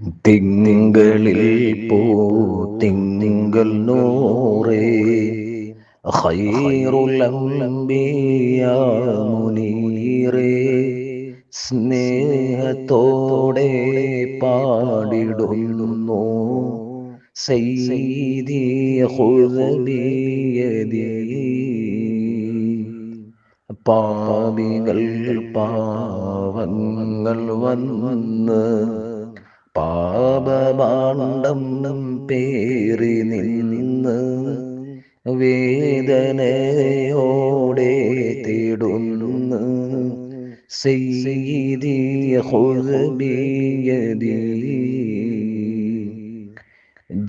തിങ്കളിൽ പോ തിങ്കൾ നൂറേ. ഖൈറുലംബിയ മുനീറേ. സ്നേഹത്തോടെ പാടിടുന്നു. പാവികൾ പാപികൾ പാവങ്ങൾ വന്ന് പാപഭാണ്ഡം പേറി നിന്ന് വേദനയോടെ തേടുന്നു.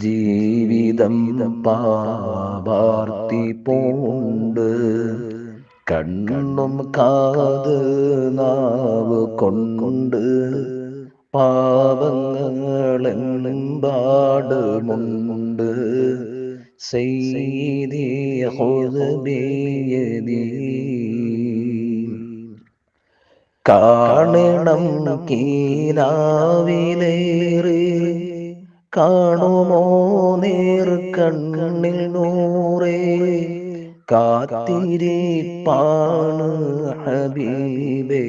ജീവിതം പാപാർത്തി പോണ്ട് കണ്ണും കാത് നാവ് കൊണ്ട് പാവങ്ങളെമ്പാടുമുണ്ട് സയ്യിദി ഖുദ്ബിയദി കാണണം കീനാവിലേറെ. കാണുമോ നേർ കണ്ണിൽ നൂറേ? കാത്തിരിപ്പാണ് ഹബീബേ.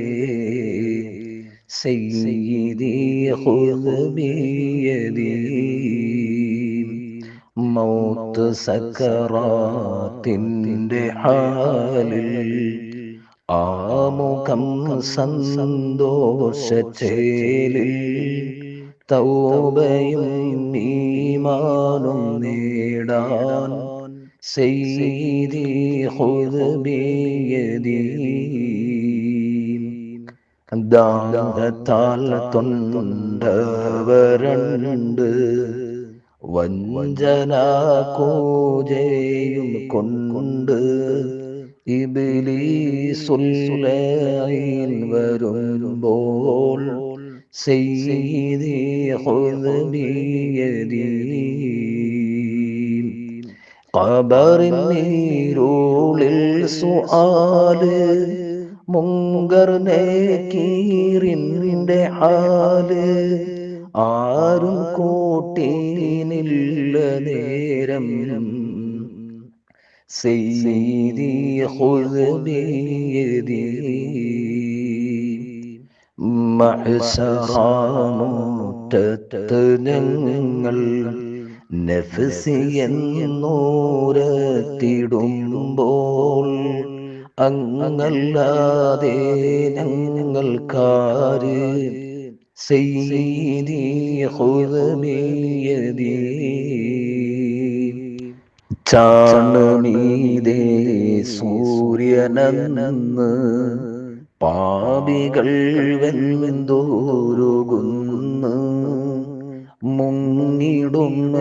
സയ്യിദി بيدي موت സക്കറാത്തിന്റെ ഹാലിൽ ആമുഖം സന്തോഷേലിൽ തൗബയും ഈമാനും നേടാൻ സയ്യിദി ഖുദ്ബിയദി ദാഹത്താൽ തൊണ്ടവരണ്ട് വഞ്ചന കൂജയും കൊണ്ട് ഇബിലീസുല്ലൈൻ വരുമ്പോൾ സയ്യിദി ഖുദ്ബിയദി ഖബറിൻ നീരുളിൽ സുആല് മുങ്കർ നേക്കീറിന്റെ ആരും കൂട്ടീനില്ല നേരം. സയ്യിദി ഖുദ്ബിയദി മഹ്സറാമുറ്റത്ത് ഞങ്ങൾ നഫ്സി എന്നൂരത്തിടുമ്പോൾ അങ്ങല്ലാതെ ഞങ്ങൾക്കാര് സയ്യിദി ഖുദ്ബിയദി ചാണമീതേ സൂര്യനെന്ന് പാപികൾ വെന്തോരുകുന്നു. മുങ്ങിടുന്ന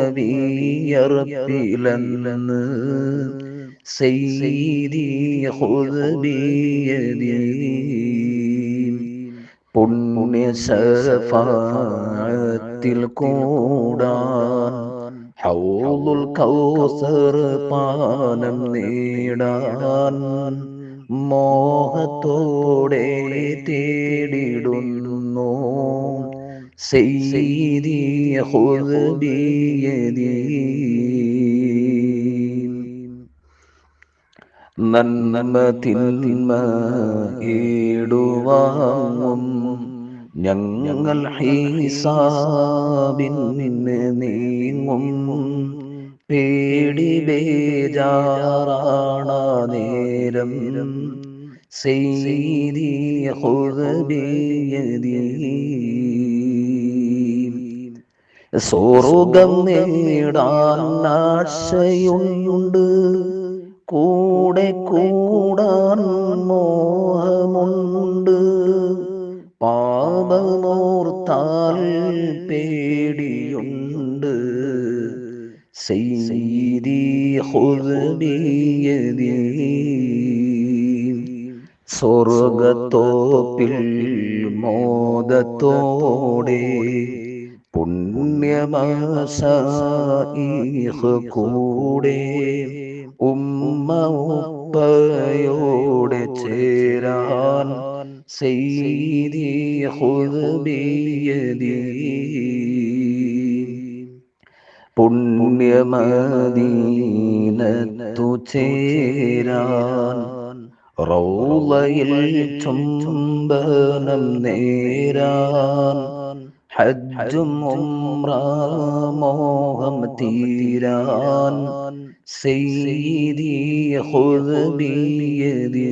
വിയർപ്പിലെന്ന് خذ بيدي പുണ്യ ശഫാത്തിൽ കൂടാൻ ഹൗലുൽ കൗസർ പാനം നേടാൻ മോഹത്തോടെ തേടിടുന്നു. സയ്യിദി ഖുദ്ബിയദി നന്മ തിന്മ ഏടുവാങ്ങും. ഞങ്ങൾ ഹീസാബിന് നീങ്ങും. പേടി ബേജാറാണ നേരം. സ്വർഗം നേടാൻ ആശയുണ്ട്. കൂടെ കൂടാൻ മോഹമുണ്ട് പാപമോർത്താൽ പേടിയുണ്ട് സയ്യിദി ഖുദ്ബിയദി സ്വർഗത്തോപ്പിൽ മോദത്തോടെ പുണ്യമാസീഹ് കൂടെ ഉമ്മ ഉപ്പയോടെ ചേരാൻ സയ്യിദി ഖുദ്ബിയദി പുണ്യമദീനത്തു ചേരാൻ റൗളയിൽ ചുംബനം നേരാൻ ഹജ്ജും ഉംറ മോഹം തീരാൻ സയ്യിദി ഖുദ് ബിയദി